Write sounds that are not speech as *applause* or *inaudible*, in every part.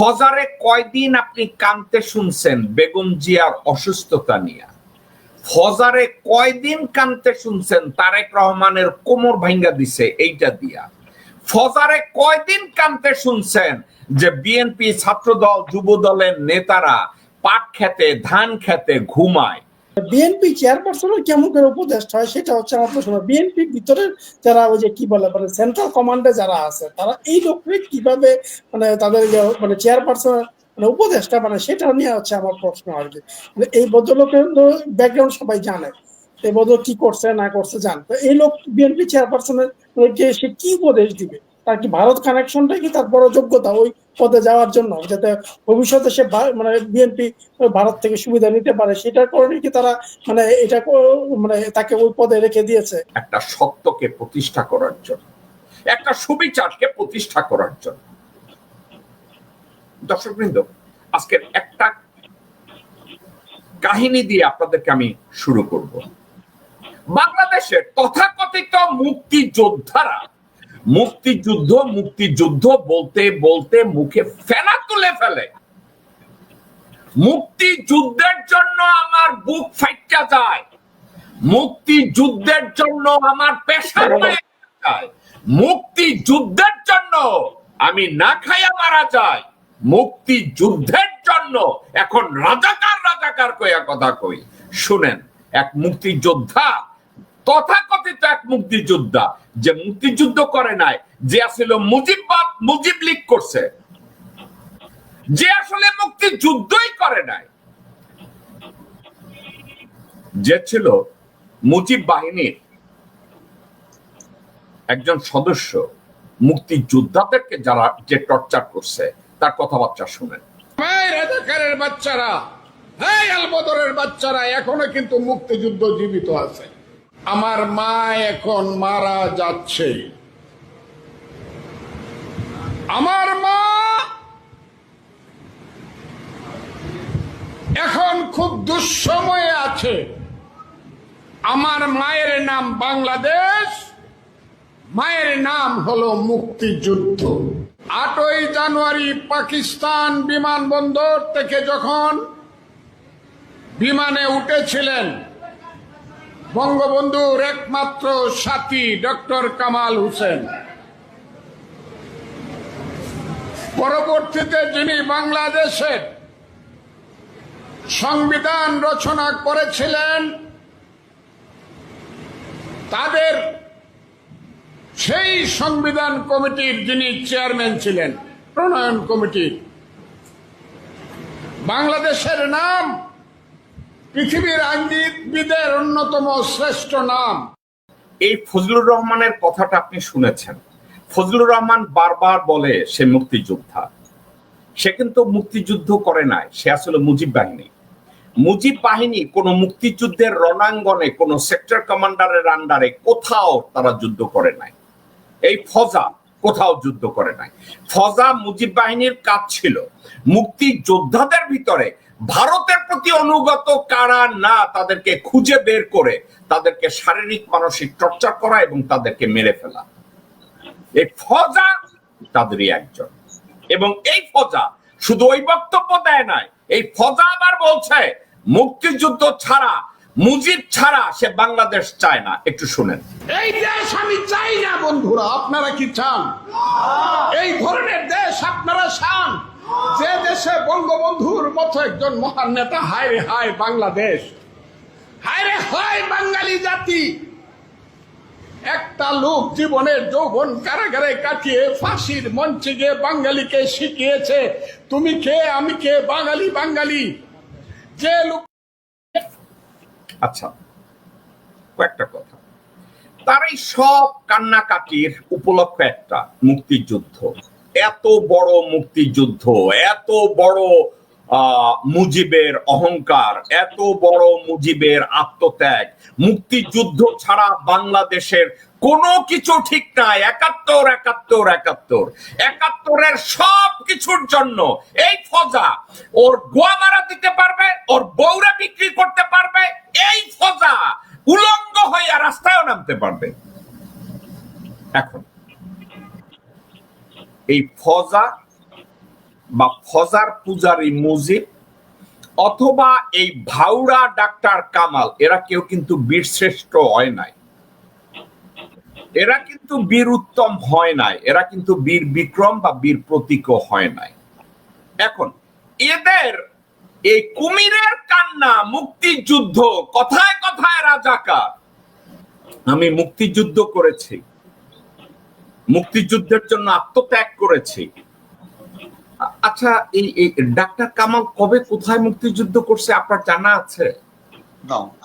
ফজারে কয়দিন আপনি কানতে শুনছেন বেগম জিয়ার অসুস্থতা নিয়ে? ফজারে কয়দিন কানতে শুনছেন তারেক রহমানের কোমর ভাঙ্গা দিছে এইটা দিয়া? ফজারে কয়দিন কানতে শুনছেন যে বিএনপি ছাত্রদল যুব দলের নেতারা পাট খেতে, ধান খেতে ঘুমায়? বিএনপি চেয়ারপারসনের কেমন করে উপদেষ্টা হয় সেটা হচ্ছে আমার প্রশ্ন। বিএনপি ভিতরের যারা ওই যে কি বলে মানে সেন্ট্রাল কমান্ডে যারা আছে, তারা এই লোককে কীভাবে মানে তাদের মানে চেয়ারপারসন মানে উপদেষ্টা মানে সেটা নিয়ে হচ্ছে আমার প্রশ্ন আর কি। মানে এই ভদ্রলোকের ব্যাকগ্রাউন্ড সবাই জানে এই ভদ্র কি করছে, না করছে জান। তো এই লোক বিএনপি চেয়ারপারসনের সে কি উপদেশ দিবে? তার কি ভারত কানেকশনটাই কি তার বড় যোগ্যতা? ওই পদে যাওয়ার জন্য, যাতে ভবিষ্যতে সে মানে বিএনপি ভারত থেকে সুবিধা নিতে পারে, সেটার কারণে কি তারা মানে এটা মানে তাকে ওই পদে রেখে দিয়েছে? একটা সত্যকে প্রতিষ্ঠা করার জন্য, একটা সুবিচারকে প্রতিষ্ঠা করার জন্য। দর্শকবৃন্দ, আজকের একটা কাহিনী দিয়ে আপনাদেরকে আমি শুরু করব। বাংলাদেশের তথাকথিত মুক্তিযোদ্ধারা মুক্তিযুদ্ধ মুক্তিযুদ্ধ বলতে বলতে মুখে ফেনা তুলে ফেলে। মুক্তিযুদ্ধের জন্য আমার বুক ফাইটা যায়। মুক্তিযুদ্ধের জন্য আমার পেশা যায়। মুক্তিযুদ্ধের জন্য আমি না খাইয়া মারা যায় মুক্তিযুদ্ধের জন্য এখন রাজাকার রাজাকার কইয়া কথা কই। শুনেন এক মুক্তিযোদ্ধা তথাকথিত এক মুক্তিযোদ্ধা যে মুক্তিযুদ্ধ করে নাই, যে আসলে মুজিববাদ মুজিব লীগ করছে, যে আসলে মুক্তিযুদ্ধই করে নাই, যে ছিল মুজিব বাহিনীর একজন সদস্য, মুক্তিযোদ্ধাদেরকে যারা যে টর্চার করছে, তার কথাবার্তা শুনেন। বাচ্চারা, এই আলবদরের বাচ্চারা এখনও কিন্তু মুক্তিযুদ্ধ জীবিত আছে। আমার মা এখন মারা যাচ্ছে। আমার মা এখন খুব দুঃসময়ে আছে। আমার মায়ের নাম বাংলাদেশ, মায়ের নাম হলো মুক্তিযুদ্ধ। আটই জানুয়ারি পাকিস্তান বিমানবন্দর থেকে যখন বিমানে উঠেছিলেন বঙ্গবন্ধুর একমাত্র সাথী ডক্টর কামাল হোসেন। পরবর্তীতে যিনি বাংলাদেশের সংবিধান রচনা করেছিলেন, তাদের সেই সংবিধান কমিটির যিনি চেয়ারম্যান ছিলেন, প্রণয়ন কমিটির বাংলাদেশের নাম পৃথিবীর আইনবিদের অন্যতম শ্রেষ্ঠ নাম। এই ফজলুর রহমানের কথাটা আপনি শুনেছেন। ফজলুর রহমান বারবার বলে সে মুক্তিযোদ্ধা। সে কিন্তু মুক্তিযুদ্ধ করে নাই, সে আসলে মুজিব বাহিনী। মুজিব বাহিনী কোন মুক্তিযুদ্ধের রণাঙ্গনে, কোন সেক্টর কমান্ডারের আন্ডারে কোথাও তারা যুদ্ধ করে নাই। এই ফজা কোথাও যুদ্ধ করে নাই। ফজা মুজিব বাহিনীর কাজ ছিল মুক্তিযোদ্ধাদের ভিতরে ভারতের প্রতি অনুগত কারা না তাদেরকে খুঁজে বের করে তাদেরকে শারীরিক, মানসিক টর্চার করা এবং তাদেরকে মেরে ফেলা। এই ফজা তাদেরই একজন। এবং এই ফজা শুধু ওই বক্তব্য দেয় নাই, এই ফজা আবার বলছে, মুক্তিযুদ্ধ ছাড়া, মুজিব ছাড়া সে বাংলাদেশ চায় না। একটু শুনেন। এই দেশ আমি চাই না, বন্ধুরা, আপনারা কি চান? এই ধরনের দেশ আপনারা চান? যে দেশে বঙ্গবন্ধুর মতো একজন মহান নেতা, হায় রে হায় বাংলাদেশ। হায় রে হায় বাঙালি জাতি। একটা লোক জীবনের যৌবন কারাগারে কাটিয়ে ফাঁসির মঞ্চে গিয়ে বাঙালিকে শিখিয়েছে, তুমি কে? আমি কে? বাঙালি বাঙালি। যে লোক আচ্ছা কয়েকটা কথা। তার এই সব কান্নাকাটির উপলক্ষ একটা মুক্তিযুদ্ধ। এত বড় মুক্তিযুদ্ধ, এত বড় মুজিবের অহংকার, এত বড় মুজিবের আত্মত্যাগ। মুক্তিযুদ্ধ ছাড়া বাংলাদেশের কোনো কিছু ঠিক নাই। একাত্তর একাত্তর একাত্তর। একাত্তরের সব কিছুর জন্য এই ফজা ওর গোয়া মারা দিতে পারবে ওর বউরা বিক্রি করতে পারবে এই ফজা উলঙ্গ হয়ে রাস্তায়ও নামতে পারবে এখন এই ফজা বা ফজার পূজারি মুজিব অথবা এই ভাউড়া ডাক্তার কামাল, এরা কেউ কিন্তু বীরশ্রেষ্ঠ হয় নাই। এরা কিন্তু বীর উত্তম হয় নাই, এরা কিন্তু বীর বিক্রম বা বীর প্রতীকও হয় নাই। এখন, এদের এই কুমিরের কান্না, মুক্তিযুদ্ধ, কথায় কথায় রাজাকার। আমি মুক্তিযুদ্ধ করেছি। মুক্তিযুদ্ধের জন্য আত্মত্যাগ করেছি। আচ্ছা এই ডাক্তার কামাল কবে কোথায় মুক্তিযুদ্ধ করছে আপনার জানা আছে?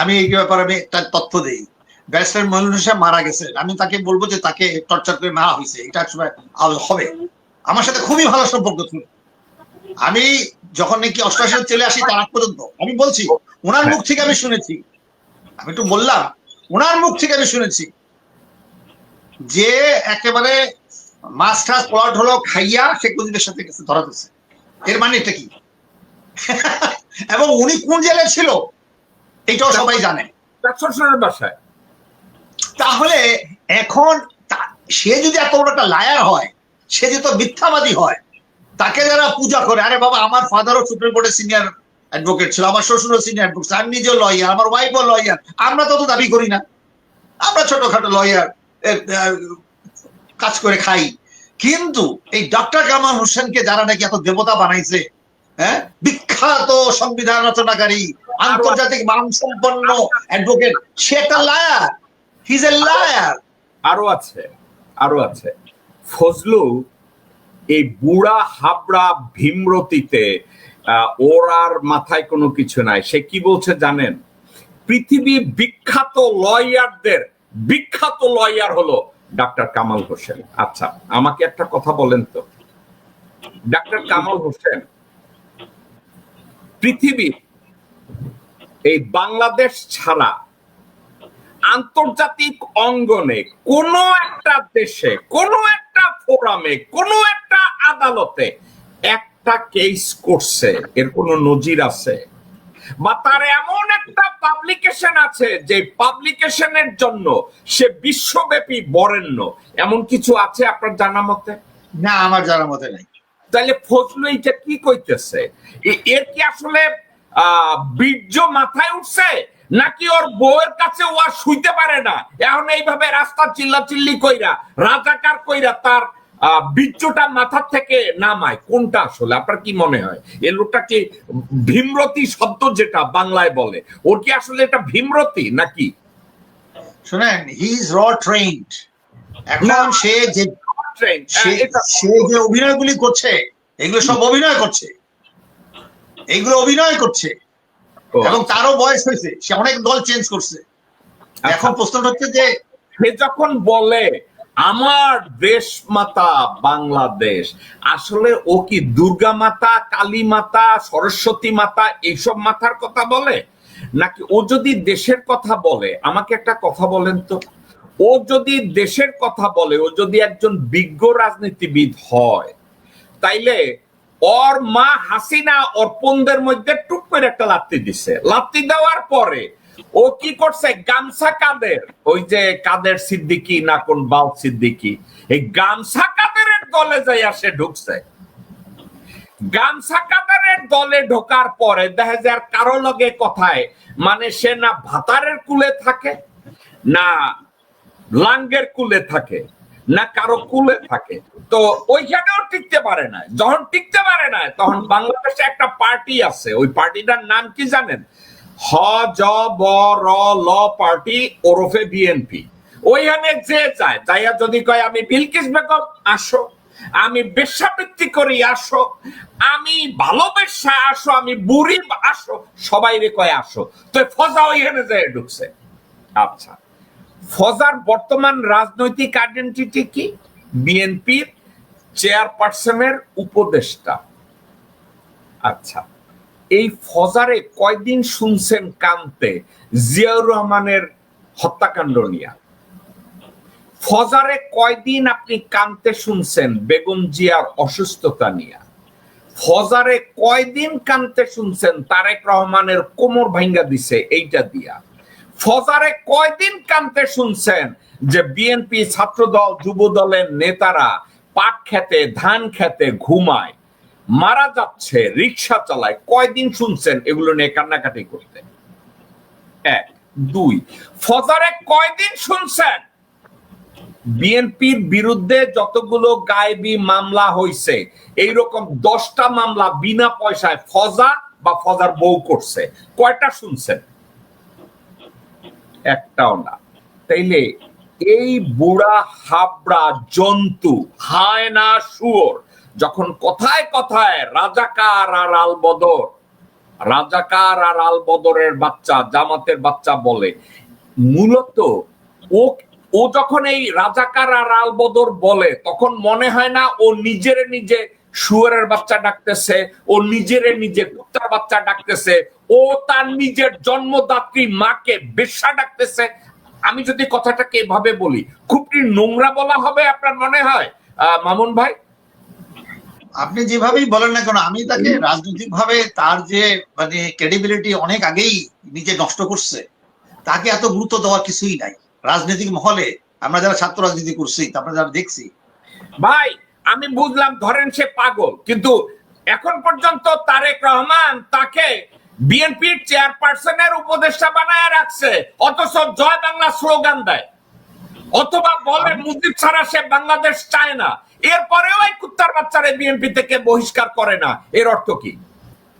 আমি এই ব্যাপারে আমি একটা তথ্য দিই। ব্যারিস্টার মইনুল সাহেব মারা গেছে আমি তাকে বলব যে তাকে টর্চার করে মারা হয়েছে। এটা সময় হবে। আমার সাথে খুবই ভালো সম্পর্ক ছিল। আমি যখন নাকি অষ্টআশি চলে আসি তার আগ পর্যন্ত, আমি বলছি, ওনার মুখ থেকে আমি শুনেছি। আমি একটু বললাম, ওনার মুখ থেকে আমি শুনেছি। যে একেবারে মাছ টাছ প্লট হলো খাইয়া শেখ মুজিবের সাথে গেছে ধরা দিচ্ছে এর মানে এটা কি? *laughs* এবং উনি কোন জেলায় ছিল? এটাও সবাই জানে। বাসায়। তাহলে এখন সে যদি এত বড় একটা লায়ার হয় সে যদি তো মিথ্যাবাদী হয় তাকে যারা পূজা করে আরে বাবা আমার ফাদারও সুপ্রিম কোর্টের সিনিয়র অ্যাডভোকেট ছিল আমার শ্বশুরও সিনিয়র অ্যাডভোকেট আমি নিজেও লয়ার আমার ওয়াইফও লয়ার আমরা তো তো দাবি করি না। আমরা ছোটখাটো লয়ার কাজ করে খাই। কিন্তু এই ডক্টর কামাল হোসেনকে যারা নাকি এত দেবতা বানাইছে হ্যাঁ? বিখ্যাত সংবিধান রচনাকারী আন্তর্জাতিক মান সম্পন্ন অ্যাডভোকেট সে একটা লায়ার হিজ এ লায়ার আরও আছে আরও আছে। ফজলু এই বুড়া হাবড়া ভীমরতিতে আহ, ওর আর মাথায় কোনো কিছু নাই। সে কি বলছে জানেন? পৃথিবী বিখ্যাত লয়ারদের বিখ্যাত লয়ার হলো ডাক্তার কামাল হোসেন। আচ্ছা আমাকে একটা কথা বলেন তো। ডাক্তার কামাল হোসেন, পৃথিবীর এই বাংলাদেশ ছাড়া আন্তর্জাতিক অঙ্গনে কোন একটা দেশে, কোন একটা ফোরামে, কোন একটা আদালতে একটা কেস করছে। এর কোন নজির আছে? বা তার এমন একটা পাবলিকেশন আছে যে পাবলিকেশনের জন্য সে বিশ্বব্যাপী বরেণ্য। এমন কিছু আছে আপনার জানা মতে? না আমার জানার মতে নাই। তাহলে ফজলু এইটা কি কইতেছে? এর কি আসলে আহ বীর্য মাথায় উঠছে? নাকি ওর বউয়ের কাছে ও আর শুইতে পারে না? এখন এইভাবে রাস্তা চিল্লা চিল্লি কইরা রাজাকার কইরা তার বীর্যটা মাথার থেকে নামায়। কোনটা আসলে? আপনার কি মনে হয়? এ লোকটা কি ভীমরতি শব্দ যেটা বাংলায় বলে ওর কি আসলে এটা ভীমরতি নাকি? শুনেন হি ইজ র ট্রেন্ড এখন সে যে ট্রেন সে যে অভিনয়গুলি করছে এগুলো সব অভিনয় করছে। এগুলো অভিনয় করছে। এবং তারও বয়স হয়েছে। সে অনেক দল চেঞ্জ করছে। আচ্ছা। এখন প্রশ্নটা হচ্ছে যে সে যখন বলে আমার দেশ মাতা বাংলাদেশ, আসলে ও কি দুর্গা মাতা, কালী মাতা, সরস্বতী মাতা, এইসব মাথার কথা বলে? নাকি ও যদি দেশের কথা বলে, আমাকে একটা কথা বলেন তো। ও যদি দেশের কথা বলে, ও যদি একজন বিজ্ঞ রাজনীতিবিদ হয়, তাইলে ওর মা হাসিনা অর্পণদের মধ্যে টুক করে একটা লাত্তি দিছে। লাত্তি দেওয়ার পরে ও কি করছে? গামছা কাদের ওই যে কাদের সিদ্দিকি না কোন বাউ সিদ্দিকি। এই গামছা কাদের দলে যাই সে ঢুকছে। গামছা দলে ঢোকার পরে দেখা যায় কারও লগে কথায়। মানে সে না ভাতারের কুলে থাকে, না লাঙ্গের কুলে থাকে, না কারও কুলে থাকে। তো ওইখানেও টিকতে পারে না। যখন টিকতে পারে না, তখন বাংলাদেশে একটা পার্টি আছে। ওই পার্টিটার নাম কি জানেন? হ, জ, ব, র, ল পার্টি ওরফে বিএনপি ওইখানে যে যায় যাইয়া যদি কয়, আমি বিলকিস বেগম, আসো। আমি বেশ্যাবৃত্তি করি, আসো। আমি ভালোবেসা আসো, আমি বুড়ি, আসো। সবাই রে কয়, আসো। তো ফজা ওইখানে যায় ঢুকছে। আচ্ছা। ফজার বর্তমান রাজনৈতিক আইডেন্টিটি কি? বিএনপির চেয়ারপারসনের উপদেষ্টা। আচ্ছা। এই ফজারে কয়দিন শুনছেন কানতে? জিয়াউর রহমানের হত্যাকাণ্ড নিয়ে। ফজারে কয়দিন আপনি কানতে শুনছেন বেগম জিয়ার অসুস্থতা নিয়ে? ফজারে কয়দিন কানতে শুনছেন তারেক রহমানের কোমর ভাঙ্গা দিছে এইটা দিয়া? ফজারে কয়দিন কানতে শুনছেন যে বিএনপি ছাত্রদল যুব দলের নেতারা পাট খেতে, ধান খেতে ঘুমায়? মারা যাচ্ছে রিক্সা চালায়, কয়দিন শুনছেন এগুলো নিয়ে কান্নাকাটি করতে? এক, দুই, ফজারে কয়দিন শুনছেন? বিএনপির বিরুদ্ধে যতগুলো গায়েবী মামলা হয়েছে এইরকম দশটা মামলা বিনা পয়সায় ফজা বা ফজার বউ করছে, কয়টা শুনছেন? একটাও না। তাইলে এই বুড়া হাবড়া জন্তু, হায় না শুয়োর যখন কথায় কথায় রাজাকার আর আলবদর রাজাকার আর আলবদরের বাচ্চা, জামাতের বাচ্চা বলে, মূলত ও ও যখন এই রাজাকার আর আলবদর বলে, তখন মনে হয় না ও নিজের নিজে শুয়ারের বাচ্চা ডাকতেছে, ও নিজের নিজে কুত্তার বাচ্চা ডাকতেছে, ও তার নিজের জন্মদাত্রী মাকে বেশ্যা ডাকতেছে। আমি যদি কথাটাকে এভাবে বলি খুবটি নোংরা বলা হবে আপনার মনে হয়? মামুন ভাই? আপনি যেভাবেই বলেন না কেন আমি তাকে রাজনৈতিক ভাবে তার যে মানে ক্রেডিবিলিটি অনেক আগেই নিজে নষ্ট করছে তাকে এত গুরুত্ব দেওয়ার কিছুই নাই। রাজনৈতিক মহলে আমরা যারা ছাত্র রাজনীতি করছি আমরা যারা দেখছি। ভাই আমি বুঝলাম ধরেন সে পাগল কিন্তু এখন পর্যন্ত তারেক রহমান তাকে বিএনপির চেয়ারপারসনের উপদেষ্টা বানায় রাখছে অথচ জয় বাংলা স্লোগান দেয়। অথবা বলে মুজিব ছাড়া সে বাংলাদেশ চায় না। এরপরেও এই কুত্তার বাচ্চারে বিএনপি থেকে বহিষ্কার করে না। এর অর্থ কি?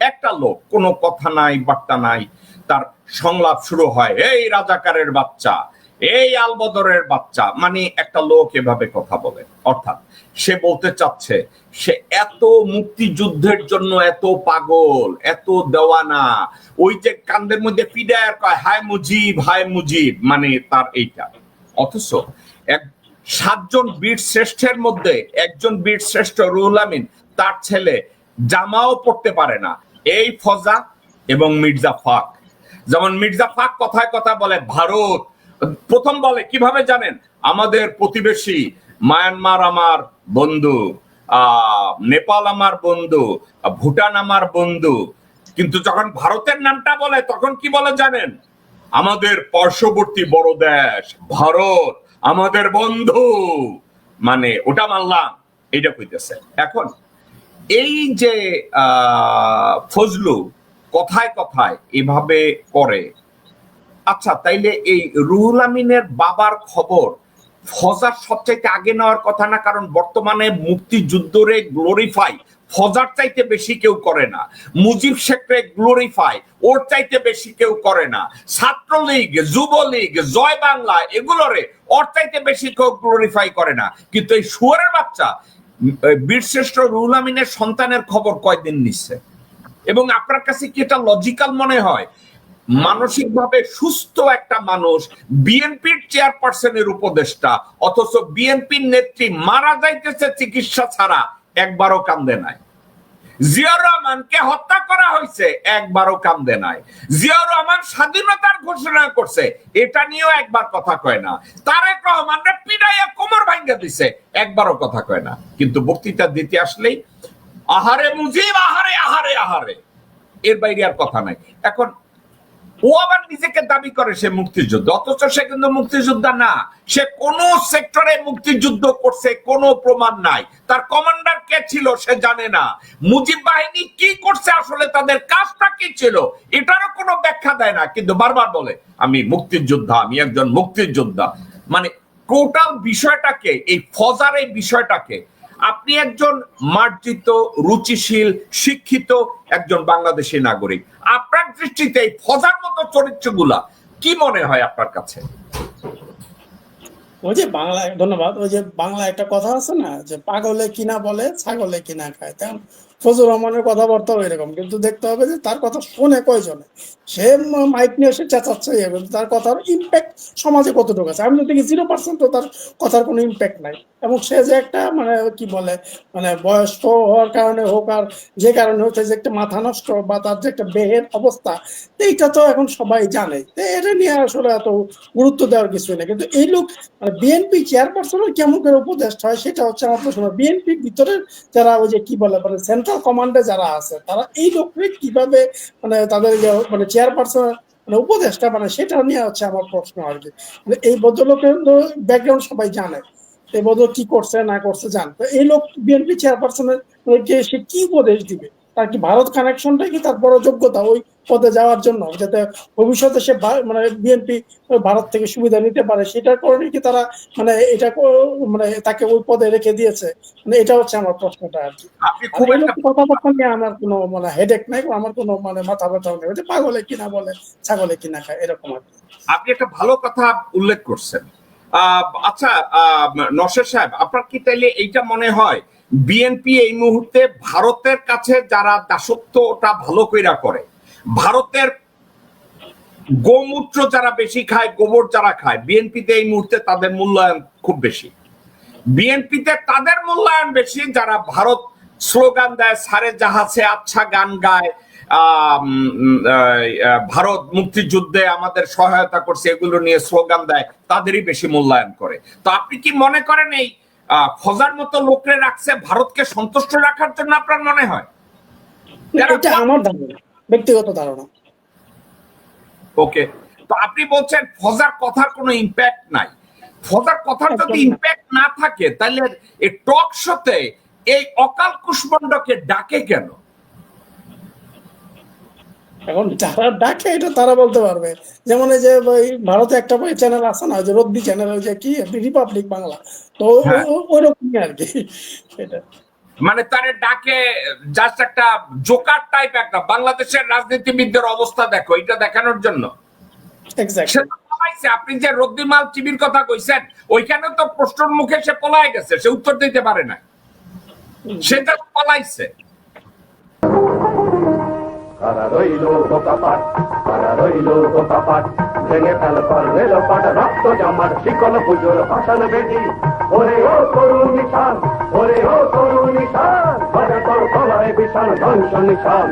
একটা লোক, কোনো কথা নাই, বার্তা নাই, তার সংলাপ শুরু হয়, এই রাজাকারের বাচ্চা, এই আলবদরের বাচ্চা। মানে একটা লোক এভাবে কথা বলে। অর্থাৎ সে বলতে চাচ্ছে, সে এত মুক্তিযুদ্ধের জন্য এত পাগল, এত দেওয়ানা। ওই যে কান্দের মধ্যে পিডায়ার কয়, হায় মুজিব হায় মুজিব। মানে তার এইটা। অথচ এক সাতজন বীর শ্রেষ্ঠের মধ্যে একজন বীর শ্রেষ্ঠ রুহুল আমিন, তার ছেলে জামাও পড়তে পারে না। এই ফজা এবং মির্জা ফাক। যেমন মির্জা ফাক কথায় কথা বলে, ভারত। প্রথম বলে, কীভাবে জানেন? আমাদের প্রতিবেশী মায়ানমার আমার বন্ধু নেপাল আমার বন্ধু ভুটান আমার বন্ধু। কিন্তু যখন ভারতের নামটা বলে, তখন কি বলে জানেন? আমাদের পার্শ্ববর্তী বড় দেশ, ভারত। আমাদের বন্ধু। মানে ওটা মানলাম এটা কইতেছে। এখন, এই যে ফজলু কথায় কথায় এভাবে করে আচ্ছা তাইলে এই রুহুল আমিনের বাবার খবর ফজার সবচাইতে আগে নেওয়ার কথা না, কারণ বর্তমানে মুক্তিযুদ্ধরে গ্লোরিফাই ফজার চাইতে বেশি কেউ করে না। মুজিব শেখরে গ্লোরিফাই, ওর চাইতে বেশি কেউ করে না। ছাত্রলীগ, যুবলীগ, জয় বাংলা, এগুলোরে ওর চাইতে বেশি কেউ গ্লোরিফাই করে না। কিন্তু এই শুয়ারের বাচ্চা বীরশ্রেষ্ঠ রুহুল আমিনের সন্তানের খবর কয়দিন নিচ্ছে এবং আপনার কাছে কি এটা লজিক্যাল মনে হয়? মানসিকভাবে সুস্থ একটা মানুষ, বিএনপির চেয়ারপারসনের উপদেষ্টা, অথচ বিএনপির নেত্রী মারা যাইতেছে চিকিৎসা ছাড়া। একবারও কান্দে নাই। জিয়াউর রহমানকে হত্যা করা হয়েছে, একবারও কান্দে নাই। জিয়াউর রহমান স্বাধীনতার ঘোষণা করছে, এটা নিয়েও একবার কথা কয় না। তারেক রহমানরা পিড়াইয়া কোমর ভাঙ্গা দিছে, একবারও কথা কয় না। কিন্তু বক্তৃতা দিতে আসলেই, আহারে মুজিব, আহারে আহারে আহারে। এর বাইরে আর কথা নাই। এখন ও আবার নিজেকে দাবি করে সে মুক্তিযুদ্ধ, অথচ সে কিন্তু মুক্তিযোদ্ধা না। সে কোন সেক্টরে মুক্তিযুদ্ধ করছে, কোনো প্রমাণ নাই। তার কমান্ডার কে ছিল সে জানে না। মুজিব বাহিনী কি করছে আসলে তাদের কাজটা কি ছিল, এটারও কোনো ব্যাখ্যা দেয় না। কিন্তু বারবার বলে, আমি মুক্তিযোদ্ধা, আমি একজন মুক্তিযোদ্ধা। মানে টোটাল বিষয়টাকে, এই ফজার এই বিষয়টাকে আপনি একজন মার্জিত, রুচিশীল, শিক্ষিত একজন বাংলাদেশী নাগরিক। আপনার দৃষ্টিতে এই ফজার মতো চরিত্রগুলা কি মনে হয় আপনার কাছে? ওই যে বাংলায়, ধন্যবাদ, ওই যে বাংলা একটা কথা আছে না, যে পাগলে কিনা বলে, ছাগলে কিনা খায়। তেমন ফজল রহমানের কথাবার্তাও এরকম। কিন্তু দেখতে হবে যে তার কথা শোনে কয়জনে? সে মাইক নিয়ে সে চেঁচাচ্ছে ইয়ে তার কথার ইম্প্যাক্ট সমাজে কতটুকু আছে? আমি তো দেখি জিরো পার্সেন্টও তার কথার কোনো ইম্প্যাক্ট নাই। এবং সে যে একটা মানে কি বলে মানে বয়স্ক হওয়ার কারণে হোক আর যে কারণে হচ্ছে যে একটা মাথা নষ্ট বা তার যে একটা বেহের অবস্থা, তো এইটা তো এখন সবাই জানে। তো এটা নিয়ে আসলে এত গুরুত্ব দেওয়ার কিছু নেই। কিন্তু এই লোক মানে বিএনপি চেয়ারপারসনের কেমন করে উপদেষ্টা হয়, সেটা হচ্ছে আমার প্রশ্ন। বিএনপি ভিতরের যারা ওই যে কি বলে মানে সেন্ট্রাল কমান্ডে যারা আছে, তারা এই লোককে কীভাবে মানে তাদের মানে চেয়ারপারসন মানে উপদেশটা মানে সেটা নিয়ে হচ্ছে আমার প্রশ্ন আর কি। মানে এই ভদ্রলোকের ব্যাকগ্রাউন্ড সবাই জানে। এই বদল কি করছে, না করছে জান। তো এই লোক বিএনপি চেয়ারপারসনের সে কি উপদেশ দিবে? তার কি ভারত কানেকশনটা কি তার বড় যোগ্যতা ওই পদে যাওয়ার জন্য? যাতে ভবিষ্যতে সে মানে বিএনপি ভারত থেকে সুবিধা নিতে পারে সেটার কারণে কি তারা মানে এটা মানে তাকে ওই পদে রেখে দিয়েছে? মানে এটা হচ্ছে আমার প্রশ্নটা আর কি। আপনি খুব কথাবার্তা নিয়ে আমার কোনো মানে হেডেক নাই আমার কোনো মানে মাথা ব্যথা নেই। পাগলে কিনা বলে ছাগলে কিনা খায় এরকম আর কি। আপনি একটা ভালো কথা উল্লেখ করছেন। আহ, আচ্ছা আহ, নসের সাহেব আপনার কি তাইলে এইটা মনে হয় বিএনপি এই মুহূর্তে ভারতের কাছে যারা দাসত্বটা ভালো কইরা করে, ভারতের গোমূত্র যারা বেশি খায়, গোবর যারা খায় বিএনপিতে এই মুহূর্তে তাদের মূল্যায়ন খুব বেশি। বিএনপিতে তাদের মূল্যায়ন বেশি যারা ভারত স্লোগান দেয়, সারে জাহাজে আচ্ছা গান গায় ভারত মুক্তিযুদ্ধে আমাদের সহায়তা করছে, এগুলো নিয়ে স্লোগান দেয়, তাদেরই বেশি মূল্যায়ন করে। তো আপনি কি মনে করেন এই ফজার মতো লোকরে রাখছে ভারতকে সন্তুষ্ট রাখার জন্য আপনার মনে হয়? এটা আমার ধারণা ব্যক্তিগত ধারণা। ওকে তো আপনি বলছেন ফজার কথার কোনো ইম্প্যাক্ট নাই। ফজার কথার যদি ইম্প্যাক্ট না। থাকে তাহলে এই টক শোতে এই অকাল কুষ্মণ্ডকে ডাকে কেন? এখন যারা ডাকে এটা তারা বলতে পারবে। যেমন এই যে ওই ভারতে একটা চ্যানেল আছে না যে রব্বি চ্যানেল ওই যে কি রিপাবলিক বাংলা তো হ্যাঁ। ওই রকমই আর কি এটা মানে তারে ডাকে জাস্ট একটা জোকার টাইপ একটা বাংলাদেশের রাজনীতিবিদদের অবস্থা দেখো এটা দেখানোর জন্য। আপনি যে রদ্দিমাল টিভির কথা কইছেন ওইখানে তো প্রশ্নের মুখে সে পলাই গেছে সে উত্তর দিতে পারে না। সেটা পলাইছে। কারা রইল বোকাপাট কারা রইল বোকাপাট ভেঙে ফেল পর রেল পাট, রক্ত জামার শিকল পুজোর ভাষণ বেদি ওরে ও তরুণ নিশান, ওরে ও তরুণ নিশান তোর গলায় বিশাল ধ্বংস নিশান